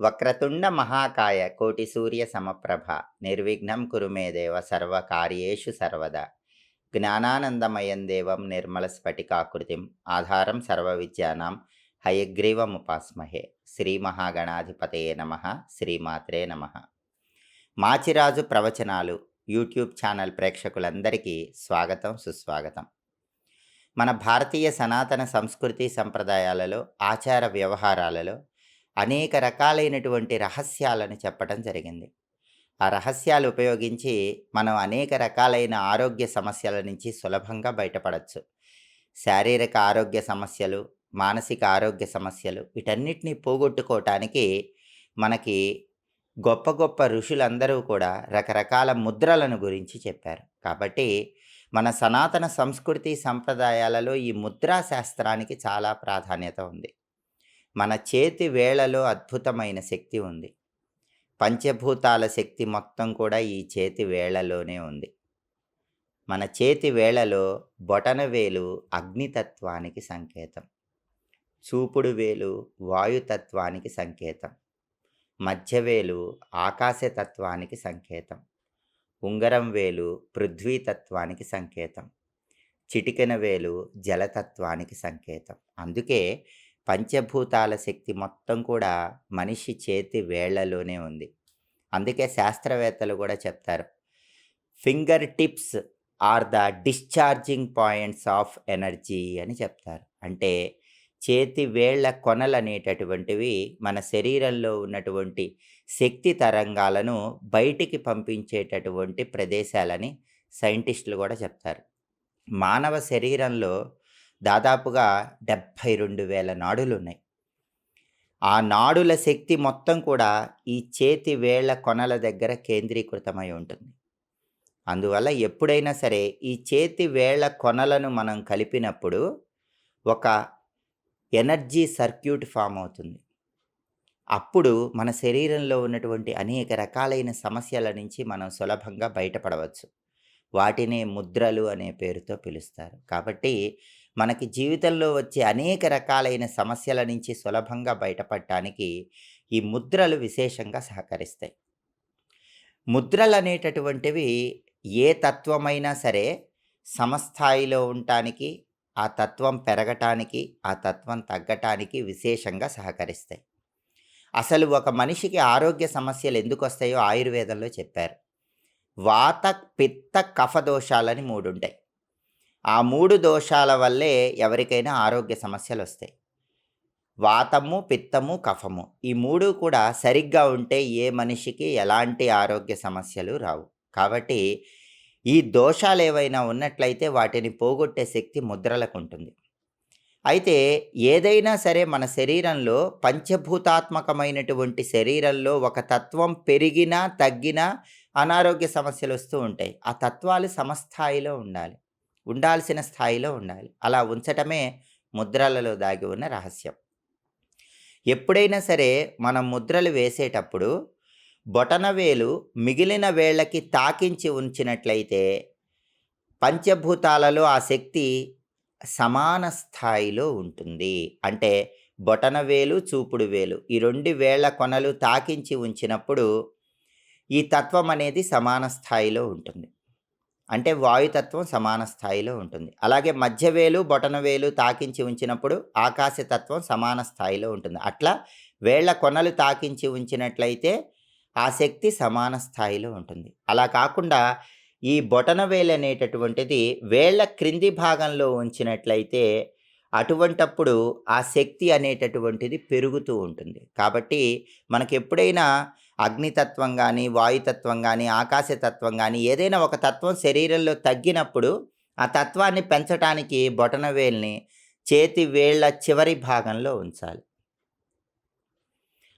వక్రతుండ మహాకాయ కోటి సూర్య సమప్రభ. నిర్విఘ్నం కురుమే దేవ సర్వకార్యేషు సర్వదా. జ్ఞానానందమయం దేవం నిర్మల స్ఫటికాకృతిం. ఆధారం సర్వ విద్యానాం హయగ్రీవముపాస్మహే. శ్రీ మహాగణాధిపతయే నమ. శ్రీమాత్రే నమ. మాచిరాజు ప్రవచనాలు యూట్యూబ్ ఛానల్ ప్రేక్షకులందరికీ స్వాగతం సుస్వాగతం. మన భారతీయ సనాతన సంస్కృతి సంప్రదాయాలలో ఆచార వ్యవహారాలలో అనేక రకాలైనటువంటి రహస్యాలను చెప్పడం జరిగింది. ఆ రహస్యాలు ఉపయోగించి మనం అనేక రకాలైన ఆరోగ్య సమస్యల నుంచి సులభంగా బయటపడవచ్చు శారీరక ఆరోగ్య సమస్యలు మానసిక ఆరోగ్య సమస్యలు వీటన్నిటిని పోగొట్టుకోవటానికి మనకి గొప్ప గొప్ప ఋషులందరూ కూడా రకరకాల ముద్రలను గురించి చెప్పారు. కాబట్టి మన సనాతన సంస్కృతి సంప్రదాయాలలో ఈ ముద్రా శాస్త్రానికి చాలా ప్రాధాన్యత ఉంది. మన చేతి వేళలో అద్భుతమైన శక్తి ఉంది. పంచభూతాల శక్తి మొత్తం కూడా ఈ చేతి వేళలోనే ఉంది. మన చేతి వేళలో బొటన వేలు అగ్నితత్వానికి సంకేతం. చూపుడు వేలు వాయుతత్వానికి సంకేతం. మధ్యవేలు ఆకాశతత్వానికి సంకేతం. ఉంగరం వేలు పృథ్వీతత్వానికి సంకేతం. చిటికెన వేలు జలతత్వానికి సంకేతం. అందుకే పంచభూతాల శక్తి మొత్తం కూడా మనిషి చేతి వేళ్ళలోనే ఉంది. అందుకే శాస్త్రవేత్తలు కూడా చెప్తారు. Finger tips are the discharging points of energy అని చెప్తారు. అంటే చేతి వేళ్ళ కొనలు అనేటటువంటివి మన శరీరంలో ఉన్నటువంటి శక్తి తరంగాలను బయటికి పంపించేటటువంటి ప్రదేశాలని సైంటిస్టులు కూడా చెప్తారు. మానవ శరీరంలో దాదాపుగా డెబ్భై రెండు వేల నాడులు ఉన్నాయి ఆ నాడుల శక్తి మొత్తం కూడా ఈ చేతి వేళ్ళ కొనల దగ్గర కేంద్రీకృతమై ఉంటుంది. అందువల్ల ఎప్పుడైనా సరే ఈ చేతి వేళ్ళ కొనలను మనం కలిపినప్పుడు ఒక ఎనర్జీ సర్క్యూట్ ఫామ్ అవుతుంది. అప్పుడు మన శరీరంలో ఉన్నటువంటి అనేక రకాలైన సమస్యల నుంచి మనం సులభంగా బయటపడవచ్చు. వాటినే ముద్రలు అనే పేరుతో పిలుస్తారు. కాబట్టి మనకి జీవితంలో వచ్చే అనేక రకాలైన సమస్యల నుంచి సులభంగా బయటపడటానికి ఈ ముద్రలు విశేషంగా సహకరిస్తాయి. ముద్రలు అనేటటువంటివి ఏ తత్వమైనా సరే సమస్థాయిలో ఉండటానికి ఆ తత్వం పెరగటానికి ఆ తత్వం తగ్గటానికి విశేషంగా సహకరిస్తాయి. అసలు ఒక మనిషికి ఆరోగ్య సమస్యలు ఎందుకు వస్తాయో ఆయుర్వేదంలో చెప్పారు. వాత పిత్త కఫ దోషాలని మూడు ఉంటాయి ఆ మూడు దోషాల వల్లే ఎవరికైనా ఆరోగ్య సమస్యలు వస్తాయి వాతము పిత్తము కఫము ఈ మూడు కూడా సరిగ్గా ఉంటే ఏ మనిషికి ఎలాంటి ఆరోగ్య సమస్యలు రావు. కాబట్టి ఈ దోషాలు ఏవైనా ఉన్నట్లయితే వాటిని పోగొట్టే శక్తి ముద్రలకు ఉంటుంది. అయితే ఏదైనా సరే మన శరీరంలో పంచభూతాత్మకమైనటువంటి శరీరంలో ఒక తత్వం పెరిగినా తగ్గినా అనారోగ్య సమస్యలు వస్తూ ఉంటాయి. ఆ తత్వాలు సమస్థాయిలో ఉండాలి. ఉండాల్సిన స్థాయిలో ఉండాలి. అలా ఉంచటమే ముద్రలలో దాగి ఉన్న రహస్యం. ఎప్పుడైనా సరే మనం ముద్రలు వేసేటప్పుడు బొటనవేలు మిగిలిన వేళ్ళకి తాకించి ఉంచినట్లయితే పంచభూతాలలో ఆ శక్తి సమాన స్థాయిలో ఉంటుంది. అంటే బొటనవేలు చూపుడు వేలు ఈ రెండు వేళ్ళ కొనలు తాకించి ఉంచినప్పుడు ఈ తత్వం అనేది సమాన స్థాయిలో ఉంటుంది. అంటే వాయుతత్వం సమాన స్థాయిలో ఉంటుంది. అలాగే మధ్యవేలు బొటనవేలు తాకించి ఉంచినప్పుడు ఆకాశతత్వం సమాన స్థాయిలో ఉంటుంది. అట్లా వేళ్ళ కొనలు తాకించి ఉంచినట్లయితే ఆ శక్తి సమాన స్థాయిలో ఉంటుంది. అలా కాకుండా ఈ బొటనవేలు అనేటటువంటిది వేళ్ళ క్రింది భాగంలో ఉంచినట్లయితే అటువంటప్పుడు ఆ శక్తి అనేటటువంటిది పెరుగుతూ ఉంటుంది. కాబట్టి మనకి ఎప్పుడైనా అగ్నితత్వం కానీ వాయుతత్వం కానీ ఆకాశతత్వం కానీ ఏదైనా ఒక తత్వం శరీరంలో తగ్గినప్పుడు ఆ తత్వాన్ని పెంచడానికి బొటనవేల్ని చేతి వేళ్ళ చివరి భాగంలో ఉంచాలి.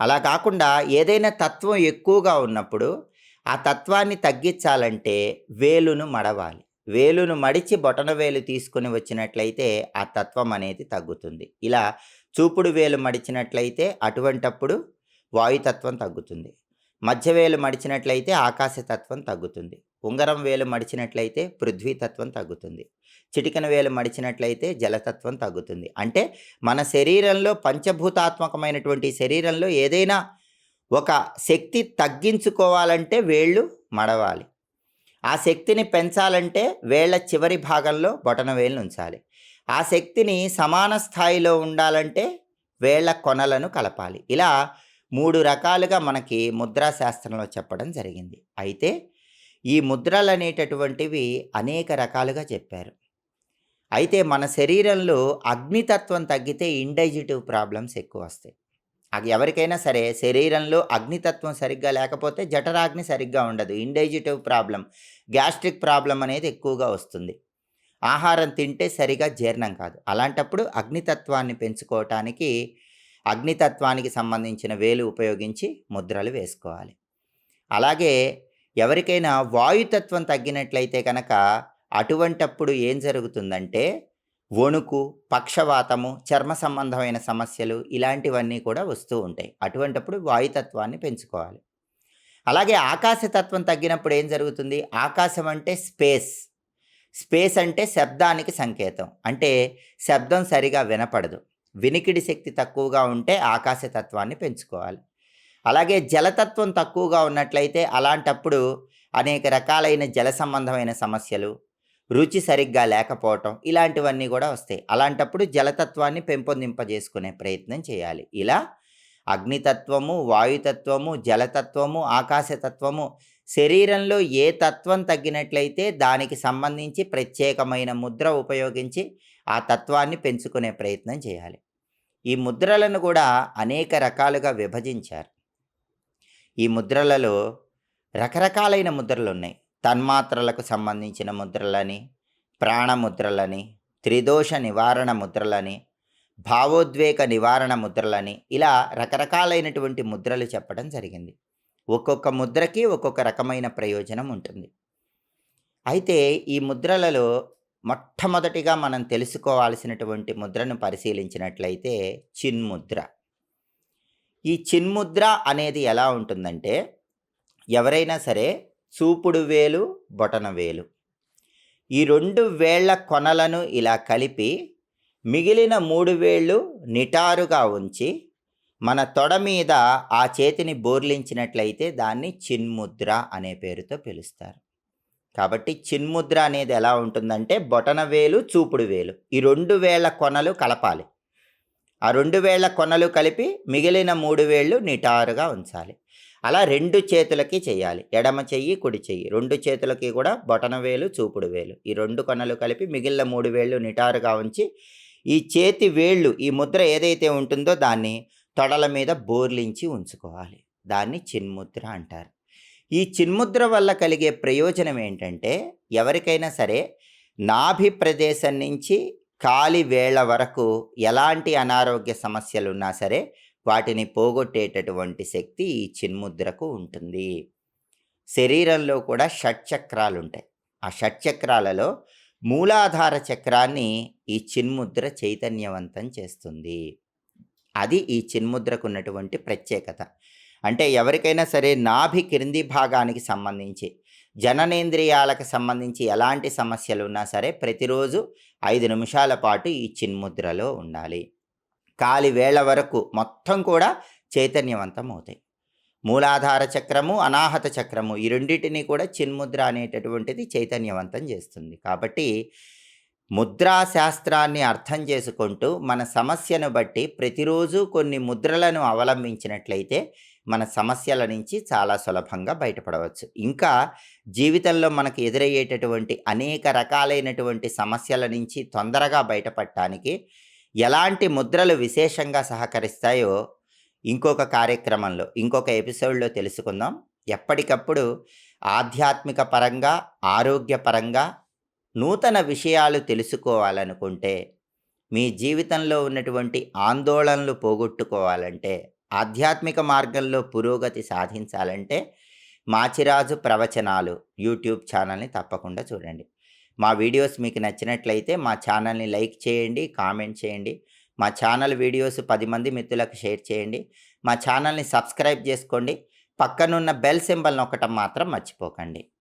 అలా కాకుండా ఏదైనా తత్వం ఎక్కువగా ఉన్నప్పుడు ఆ తత్వాన్ని తగ్గించాలంటే వేలును మడవాలి. వేలును మడిచి బొటనవేలు తీసుకుని వచ్చినట్లయితే ఆ తత్వం అనేది తగ్గుతుంది. ఇలా చూపుడు వేలు మడిచినట్లయితే అటువంటప్పుడు వాయుతత్వం తగ్గుతుంది. మధ్య వేలు మడిచినట్లయితే ఆకాశతత్వం తగ్గుతుంది. ఉంగరం వేలు మడిచినట్లయితే పృథ్వీతత్వం తగ్గుతుంది. చిటికన వేలు మడిచినట్లయితే జలతత్వం తగ్గుతుంది. అంటే మన శరీరంలో పంచభూతాత్మకమైనటువంటి శరీరంలో ఏదైనా ఒక శక్తి తగ్గించుకోవాలంటే వేళ్ళు మడవాలి. ఆ శక్తిని పెంచాలంటే వేళ్ళ చివరి భాగంలో బొటన వేలు ఉంచాలి. ఆ శక్తిని సమాన స్థాయిలో ఉండాలంటే వేళ్ళ కొనలను కలపాలి. ఇలా మూడు రకాలుగా మనకి ముద్రాశాస్త్రంలో చెప్పడం జరిగింది. అయితే ఈ ముద్రలు అనేటటువంటివి అనేక రకాలుగా చెప్పారు. అయితే మన శరీరంలో అగ్నితత్వం తగ్గితే ఇండైజిటివ్ ప్రాబ్లమ్స్ ఎక్కువ వస్తాయి. అది ఎవరికైనా సరే శరీరంలో అగ్నితత్వం సరిగ్గా లేకపోతే జఠరాగ్ని సరిగ్గా ఉండదు. ఇండైజిటివ్ ప్రాబ్లం గ్యాస్ట్రిక్ ప్రాబ్లం అనేది ఎక్కువగా వస్తుంది. ఆహారం తింటే సరిగా జీర్ణం కాదు. అలాంటప్పుడు అగ్నితత్వాన్ని పెంచుకోవటానికి అగ్నితత్వానికి సంబంధించిన వేలు ఉపయోగించి ముద్రలు వేసుకోవాలి. అలాగే ఎవరికైనా వాయుతత్వం తగ్గినట్లయితే కనుక అటువంటప్పుడు ఏం జరుగుతుందంటే వణుకు పక్షవాతము చర్మ సంబంధమైన సమస్యలు ఇలాంటివన్నీ కూడా వస్తూ ఉంటాయి. అటువంటప్పుడు వాయుతత్వాన్ని పెంచుకోవాలి. అలాగే ఆకాశతత్వం తగ్గినప్పుడు ఏం జరుగుతుంది? ఆకాశం అంటే స్పేస్. స్పేస్ అంటే శబ్దానికి సంకేతం. అంటే శబ్దం సరిగా వినపడదు. వినికిడి శక్తి తక్కువగా ఉంటే ఆకాశతత్వాన్ని పెంచుకోవాలి. అలాగే జలతత్వం తక్కువగా ఉన్నట్లయితే అలాంటప్పుడు అనేక రకాలైన జల సంబంధమైన సమస్యలు రుచి సరిగ్గా లేకపోవటం ఇలాంటివన్నీ కూడా వస్తాయి. అలాంటప్పుడు జలతత్వాన్ని పెంపొందింపజేసుకునే ప్రయత్నం చేయాలి. ఇలా అగ్నితత్వము వాయుతత్వము జలతత్వము ఆకాశతత్వము శరీరంలో ఏ తత్వం తగ్గినట్లయితే దానికి సంబంధించి ప్రత్యేకమైన ముద్ర ఉపయోగించి ఆ తత్వాన్ని పెంచుకునే ప్రయత్నం చేయాలి. ఈ ముద్రలను కూడా అనేక రకాలుగా విభజించారు. ఈ ముద్రలలో రకరకాలైన ముద్రలు ఉన్నాయి. తన్మాత్రలకు సంబంధించిన ముద్రలని ప్రాణముద్రలని త్రిదోష నివారణ ముద్రలని భావోద్వేగ నివారణ ముద్రలని ఇలా రకరకాలైనటువంటి ముద్రలు చెప్పడం జరిగింది. ఒక్కొక్క ముద్రకి ఒక్కొక్క రకమైన ప్రయోజనం ఉంటుంది. అయితే ఈ ముద్రలలో మొట్టమొదటిగా మనం తెలుసుకోవాల్సినటువంటి ముద్రను పరిశీలించినట్లయితే చిన్ముద్ర. ఈ చిన్ముద్ర అనేది ఎలా ఉంటుందంటే ఎవరైనా సరే చూపుడు వేలు బొటన వేలు. ఈ రెండు వేళ్ళ కొనలను ఇలా కలిపి మిగిలిన మూడు వేళ్ళు నిటారుగా ఉంచి మన తొడ మీద ఆ చేతిని బోర్లించినట్లయితే దాన్ని చిన్ముద్ర అనే పేరుతో పిలుస్తారు. కాబట్టి చిన్ముద్ర అనేది ఎలా ఉంటుందంటే బొటన వేలు చూపుడు వేలు. ఈ రెండు వేళ్ళ కొనలు కలపాలి. ఆ రెండు వేళ్ళ కొనలు కలిపి మిగిలిన మూడు వేళ్ళు నిటారుగా ఉంచాలి. అలా రెండు చేతులకి చేయాలి. ఎడమ చెయ్యి కుడి చెయ్యి. రెండు చేతులకి కూడా బొటన వేలు చూపుడు వేలు. ఈ రెండు కొనలు కలిపి మిగిలిన మూడు వేళ్ళు నిటారుగా ఉంచి ఈ చేతి వేళ్ళు ఈ ముద్ర ఏదైతే ఉంటుందో దాన్ని తొడల మీద బోర్లించి ఉంచుకోవాలి. దాన్ని చిన్ముద్ర అంటారు. ఈ చిన్ముద్ర వల్ల కలిగే ప్రయోజనం ఏంటంటే ఎవరికైనా సరే నాభి ప్రదేశం నుంచి కాలి వేళ్ళ వరకు ఎలాంటి అనారోగ్య సమస్యలు ఉన్నా సరే వాటిని పోగొట్టేటటువంటి శక్తి ఈ చిన్ముద్రకు ఉంటుంది. శరీరంలో కూడా షట్చక్రాలు ఉంటాయి ఆ షట్చక్రాలలో మూలాధార చక్రాన్ని ఈ చిన్ముద్ర చైతన్యవంతం చేస్తుంది. అది ఈ చిన్ముద్రకు ఉన్నటువంటి ప్రత్యేకత. అంటే ఎవరికైనా సరే నాభి క్రింది భాగానికి సంబంధించి జననేంద్రియాలకు సంబంధించి ఎలాంటి సమస్యలు ఉన్నా సరే ప్రతిరోజు ఐదు నిమిషాల పాటు ఈ చిన్ముద్రలో ఉండాలి. కాలి వేళ వరకు మొత్తం కూడా చైతన్యవంతం అవుతాయి మూలాధార చక్రము అనాహత చక్రము ఈ రెండింటినీ కూడా చిన్ముద్ర అనేటటువంటిది చైతన్యవంతం చేస్తుంది. కాబట్టి ముద్రా శాస్త్రాన్ని అర్థం చేసుకుంటూ మన సమస్యను బట్టి ప్రతిరోజు కొన్ని ముద్రలను అవలంబించినట్లయితే మన సమస్యల నుంచి చాలా సులభంగా బయటపడవచ్చు. ఇంకా జీవితంలో మనకు ఎదురయ్యేటటువంటి అనేక రకాలైనటువంటి సమస్యల నుంచి తొందరగా బయటపడటానికి ఎలాంటి ముద్రలు విశేషంగా సహకరిస్తాయో ఇంకొక కార్యక్రమంలో ఇంకొక ఎపిసోడ్లో తెలుసుకుందాం. ఎప్పటికప్పుడు ఆధ్యాత్మిక పరంగా ఆరోగ్యపరంగా నూతన విషయాలు తెలుసుకోవాలనుకుంటే మీ జీవితంలో ఉన్నటువంటి ఆందోళనలు పోగొట్టుకోవాలంటే ఆధ్యాత్మిక మార్గంలో పురోగతి సాధించాలంటే మాచిరాజు ప్రవచనాలు యూట్యూబ్ ఛానల్ని తప్పకుండా చూడండి. మా వీడియోస్ మీకు నచ్చినట్లయితే మా ఛానల్ని లైక్ చేయండి కామెంట్ చేయండి. మా ఛానల్ వీడియోస్ పది మంది మిత్రులకు షేర్ చేయండి. మా ఛానల్ని సబ్స్క్రైబ్ చేసుకోండి. పక్కనున్న బెల్ సింబల్ నొక్కటం మాత్రం మర్చిపోకండి.